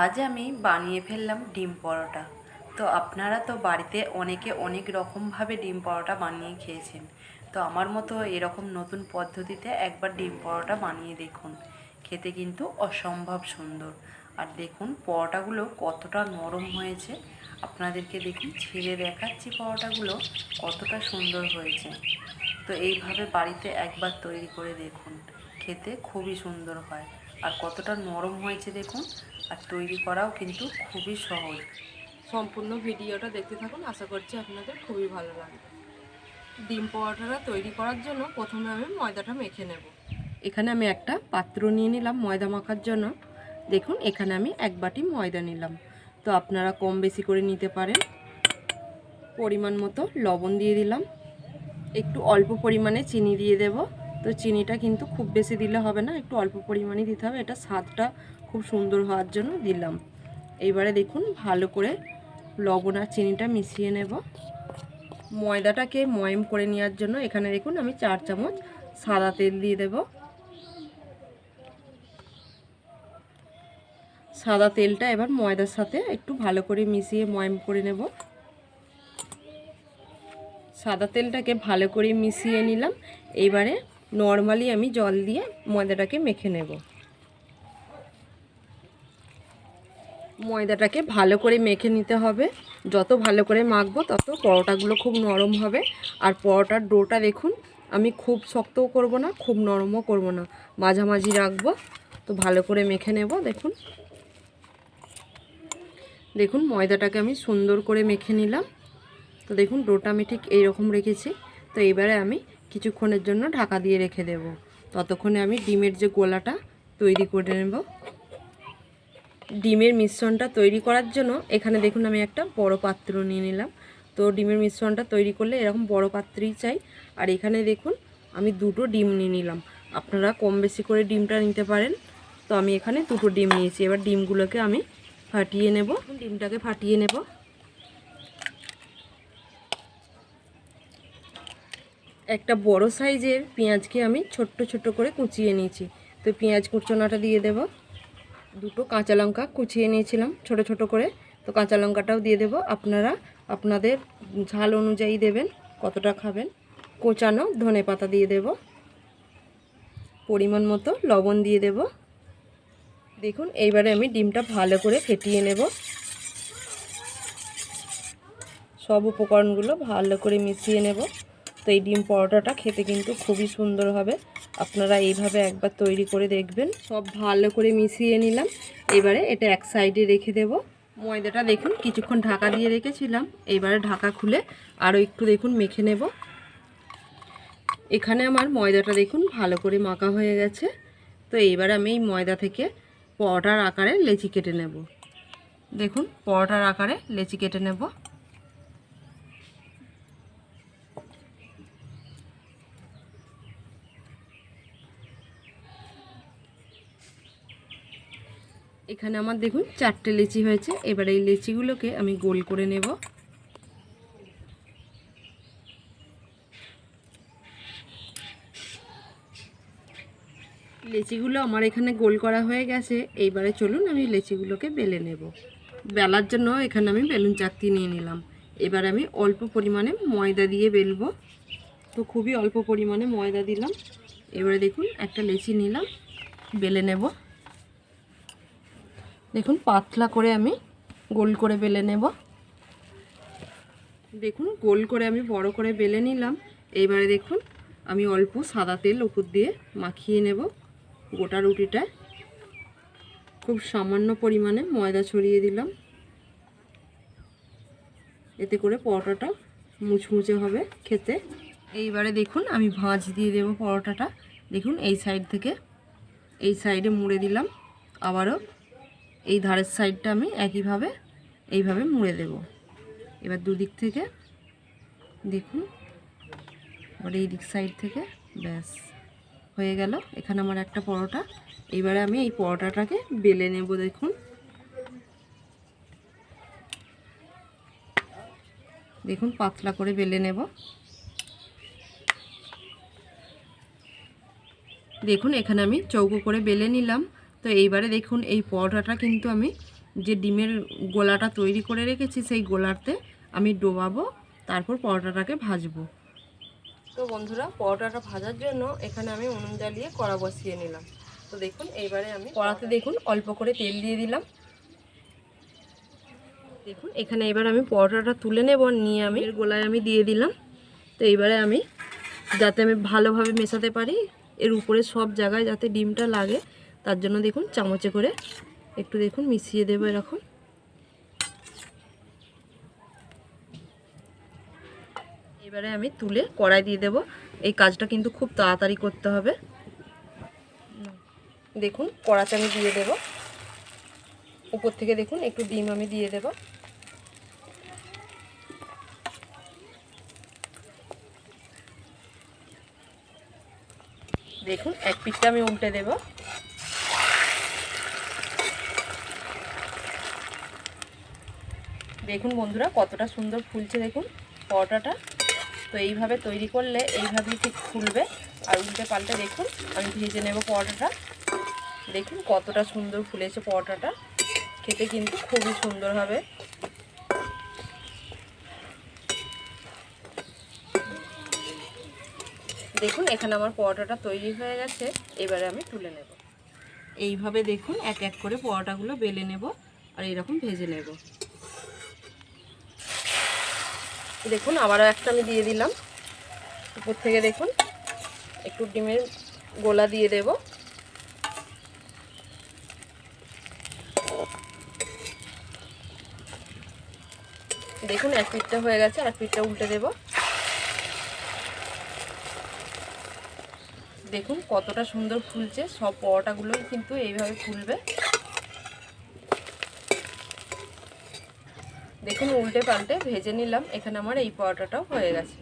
আজ আমি বানিয়ে ফেললাম ডিম পরোটা। তো আপনারা তো বাড়িতে অনেকে অনেক রকমভাবে ডিম পরোটা বানিয়ে খেয়েছেন। তো আমার মতো এরকম নতুন পদ্ধতিতে একবার ডিম পরোটা বানিয়ে দেখুন। খেতে কিন্তু অসম্ভব সুন্দর। আর দেখুন, পরোটাগুলো কতটা নরম হয়েছে। আপনাদেরকে দেখুন, ছেড়ে দেখাচ্ছি পরোটাগুলো কতটা সুন্দর হয়েছে। তো এইভাবে বাড়িতে একবার তৈরি করে দেখুন। খেতে খুবই সুন্দর হয়। আর কতটা নরম হয়েছে দেখুন আর তৈরি করাও কিন্তু খুবই সহজ। সম্পূর্ণ ভিডিওটা দেখতে থাকুন আশা করছি আপনাদের খুবই ভালো লাগবে। ডিম পরোটাটা তৈরি করার জন্য প্রথমে আমি ময়দাটা মেখে নেব। এখানে আমি একটা পাত্র নিয়ে নিলাম ময়দা মাখার জন্য। দেখুন এখানে আমি এক বাটি ময়দা নিলাম। তো আপনারা কম বেশি করে নিতে পারেন। পরিমাণ মতো লবণ দিয়ে দিলাম। একটু অল্প পরিমাণে চিনি দিয়ে দেব। তো চিনিটা কিন্তু খুব বেশি দিলে হবে না একটু অল্প পরিমাণে দিতে হবে। এটা স্বাদটা খুব সুন্দর হওয়ার জন্য দিলাম। এইবারে দেখুন ভালো করে লবণ আর চিনিটা মিশিয়ে নেব। ময়দাটাকে ময়ম করে নেওয়ার জন্য এখানে দেখুন আমি চার চামচ সাদা তেল দিয়ে দেব। সাদা তেলটা এবার ময়দার সাথে একটু ভালো করে মিশিয়ে ময়ম করে নেব। সাদা তেলটাকে ভালো করে মিশিয়ে নিলাম। এইবারে নর্মালি আমি জল দিয়ে ময়দাটাকে মেখে নেব। ময়দাটাকে ভালো করে মেখে নিতে হবে। যত ভালো করে মাখবো, তত পরোটাগুলো খুব নরম হবে। আর পরোটার ডোটা দেখুন, আমি খুব শক্তও করব না, খুব নরমও করব না। মাঝামাঝি রাখব, তো ভালো করে মেখে নেব, দেখুন। দেখুন, ময়দাটাকে আমি সুন্দর করে মেখে নিলাম। তো দেখুন, ডোটা আমি ঠিক এইরকম রেখেছি। তো এবারে আমি কিছুক্ষণের জন্য ঢাকা দিয়ে রেখে দেব। ততক্ষণে আমি ডিমের যে গোলাটা তৈরি করে নেব। ডিমের মিশ্রণটা তৈরি করার জন্য এখানে দেখুন আমি একটা বড় পাত্র নিয়ে নিলাম। তো ডিমের মিশ্রণটা তৈরি করলে এরকম বড় পাত্রই চাই। আর এখানে দেখুন আমি দুটো ডিম নিয়ে নিলাম। আপনারা কম বেশি করে ডিমটা নিতে পারেন। তো আমি এখানে দুটো ডিম নিয়েছি। এবার ডিমগুলোকে আমি ফাটিয়ে নেব। ডিমটাকে ফাটিয়ে নেব। একটা বড় সাইজের পেঁয়াজকে আমি ছোট্ট ছোট্ট করে কুচিয়ে নিয়েছি। তো পেঁয়াজ কুচোনাটা দিয়ে দেব। দুটো কাঁচা লঙ্কা কুচিয়ে নিয়েছিলাম, ছোট ছোট করে। তো কাঁচা লঙ্কাটাও দিয়ে দেব। আপনারা আপনাদের ঝাল অনুযায়ী দেবেন, কতটা খাবেন। কোচানো ধনে পাতা দিয়ে দেব। পরিমাণ মতো লবণ দিয়ে দেব। দেখুন, এইবারে আমি ডিমটা ভালো করে ফেটিয়ে নেব। সব উপকরণগুলো ভালো করে মিশিয়ে নেব। তো এই ডিম পরোটাটা খেতে কিন্তু খুবই সুন্দর হবে। আপনারা এইভাবে একবার তৈরি করে দেখবেন। সব ভালো করে মিশিয়ে নিলাম। এবারে এটা এক সাইডে রেখে দেব। ময়দাটা দেখুন, কিছুক্ষণ ঢাকা দিয়ে রেখেছিলাম। এইবারে ঢাকা খুলে আরও একটু দেখুন মেখে নেব। এখানে আমার ময়দাটা দেখুন ভালো করে মাখা হয়ে গেছে। তো এইবার আমি এই ময়দা থেকে পরোটার আকারে লেচি কেটে নেব। দেখুন, পরোটার আকারে লেচি কেটে নেব। এখানে আমার দেখুন চারটে লিচি হয়েছে। এবার এই লিচিগুলোকে আমি গোল করে নেব। লেচিগুলো আমার এখানে গোল করা হয়ে গেছে। এইবারে চলুন আমি লেচিগুলোকে বেলে নেব। বেলার জন্য এখানে আমি বেলুন চাকতি নিয়ে নিলাম। এবার আমি অল্প পরিমাণে ময়দা দিয়ে বেলবো। তো খুবই অল্প পরিমাণে ময়দা দিলাম। এবারে দেখুন একটা লেচি নিলাম। বেলে নেব। দেখুন, পাতলা করে আমি গোল করে বেলে নেব। দেখুন, গোল করে আমি বড় করে বেলে নিলাম। এইবারে দেখুন, আমি অল্প সাদা তেল উপর দিয়ে মাখিয়ে নেব গোটা রুটিটা। খুব সামান্য পরিমাণে ময়দা ছড়িয়ে দিলাম। এতে করে পরোটাটা মুচমুচে হবে খেতে। এইবারে দেখুন, আমি ভাঁজ দিয়ে দেব পরোটাটা। দেখুন, এই সাইড থেকে, এই সাইডে মুড়ে দিলাম। আবারও এই ধারের সাইডটা আমি একইভাবে, এইভাবে মুড়ে দেব। এবার দুদিক থেকে দেখুন, এবার এই দিক সাইড থেকে ব্যাস, হয়ে গেল। এখানে আমার একটা পরোটা। এবারে আমি এই পরোটাটাকে বেলে নেব, দেখুন। দেখুন, পাতলা করে বেলে নেব। দেখুন, এখানে আমি চৌকো করে বেলে নিলাম। তো এইবারে দেখুন এই পরোটাটা কিন্তু আমি যে ডিমের গোলাটা তৈরি করে রেখেছি সেই গোলাতে আমি ডোবাবো তারপর পরোটাটাকে ভাজবো। তো বন্ধুরা পরোটাটা ভাজার জন্য এখানে আমি উনুন জ্বালিয়ে কড়া বসিয়ে নিলাম। তো দেখুন এইবারে আমি কড়াতে দেখুন অল্প করে তেল দিয়ে দিলাম। দেখুন এখানে এবার আমি পরোটাটা তুলে নেব নিয়ে আমি এর গোলায় আমি দিয়ে দিলাম। তো এইবারে আমি যাতে আমি ভালোভাবে মেশাতে পারি এর উপরে সব জায়গায় যাতে ডিমটা লাগে তার জন্য দেখুন চামচে করে একটু দেখুন মিশিয়ে দেবো এরকম। এবারে আমি তুলে কড়াই দিয়ে দেব। এই কাজটা কিন্তু খুব তাড়াতাড়ি করতে হবে। দেখুন কড়াতে আমি দিয়ে দেব। উপর থেকে দেখুন একটু ডিম আমি দিয়ে দেব। দেখুন এক পিঠটা আমি উল্টে দেব। দেখুন বন্ধুরা, কতটা সুন্দর ফুলছে দেখুন পরোটাটা। তো এইভাবে তৈরি করলে এইভাবেই ঠিক ফুলবে। আর উল্টে পাল্টে দেখুন, আমি ভেজে নেব পরোটাটা। দেখুন কতটা সুন্দর ফুলেছে পরোটাটা। খেতে কিন্তু খুবই সুন্দর হবে। দেখুন, এখানে আমার পরোটাটা তৈরি হয়ে গেছে। এবারে আমি তুলে নেব। এইভাবে দেখুন, এক এক করে পরোটাগুলো বেলে নেব আর এরকম ভেজে নেব। দেখুন, আবারও একটা আমি দিয়ে দিলাম। উপর থেকে দেখুন, একটু ডিমের গোলা দিয়ে দেব। দেখুন, এক পিঠটা হয়ে গেছে, আর এক পিঠটা উল্টে দেব। দেখুন, কতটা সুন্দর ফুলছে, সব পরোটাগুলোই কিন্তু এইভাবে ফুলবে। দেখুন উল্টে পাল্টে ভেজে নিলাম। এখানে আমার এই পরোটাটাও হয়ে গেছে।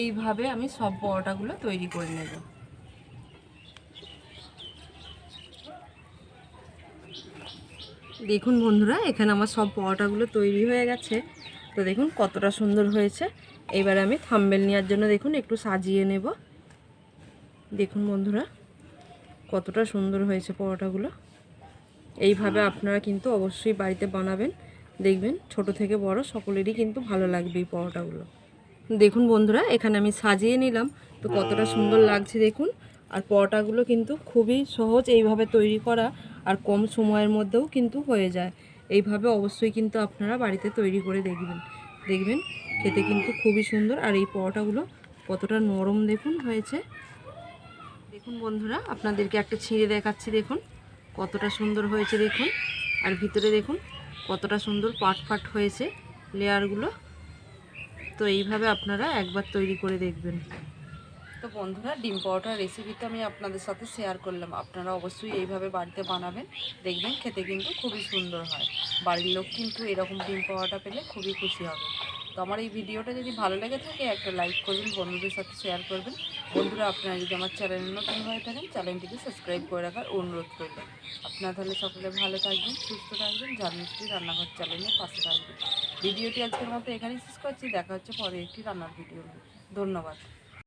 এইভাবে আমি সব পরোটাগুলো তৈরি করে নেব। দেখুন বন্ধুরা, এখানে আমার সব পরোটাগুলো তৈরি হয়ে গেছে। তো দেখুন কতটা সুন্দর হয়েছে। এবারে আমি থাম্বেল নেওয়ার জন্য দেখুন একটু সাজিয়ে নেব। দেখুন বন্ধুরা, কতটা সুন্দর হয়েছে পরোটাগুলো। এইভাবে আপনারা কিন্তু অবশ্যই বাড়িতে বানাবেন। দেখবেন, ছোট থেকে বড় সকলেরই কিন্তু ভালো লাগবে এই পরোটাগুলো। দেখুন বন্ধুরা, এখানে আমি সাজিয়ে নিলাম। তো কতটা সুন্দর লাগছে দেখুন। আর পরোটাগুলো কিন্তু খুবই সহজ এইভাবে তৈরি করা আর কম সময়ের মধ্যেও কিন্তু হয়ে যায়। এইভাবে অবশ্যই কিন্তু আপনারা বাড়িতে তৈরি করে দেখবেন। দেখবেন, খেতে কিন্তু খুবই সুন্দর। আর এই পরোটাগুলো কতটা নরম দেখুন হয়েছে। দেখুন বন্ধুরা, আপনাদেরকে একটা ছিঁড়ে দেখাচ্ছি দেখুন। কতটা সুন্দর হয়েছে দেখুন। আর ভিতরে দেখুন কতটা সুন্দর পাট পাট হয়েছে লেয়ারগুলো। তো এইভাবে আপনারা একবার তৈরি করে দেখবেন। তো বন্ধুরা, ডিম পাউডার রেসিপিটা আমি আপনাদের সাথে শেয়ার করলাম। আপনারা অবশ্যই এইভাবে বাড়িতে বানাবেন। দেখবেন খেতে কিন্তু খুবই সুন্দর হয়। বাড়ির লোক কিন্তু এরকম ডিম পাওয়াটা পেলে খুবই খুশি হবে। তো আমার এই ভিডিওটা যদি ভালো লেগে থাকে, একটা লাইক করবেন, বন্ধুদের সাথে শেয়ার করবেন। বন্ধুরা, আপনারা যদি আমার চ্যানেল নতুন হয়ে থাকেন চ্যানেলটিকে সাবস্ক্রাইব করে রাখার অনুরোধ করবেন আপনারা তাহলে সকলে ভালো থাকবেন, সুস্থ থাকবেন ঝালমিষ্টি রান্নাঘর চ্যানেলের পাশে থাকবেন। ভিডিওটি আজকের মতো এখানেই শেষ করছি। দেখা হচ্ছে পরে একটি রান্নার ভিডিও ধন্যবাদ।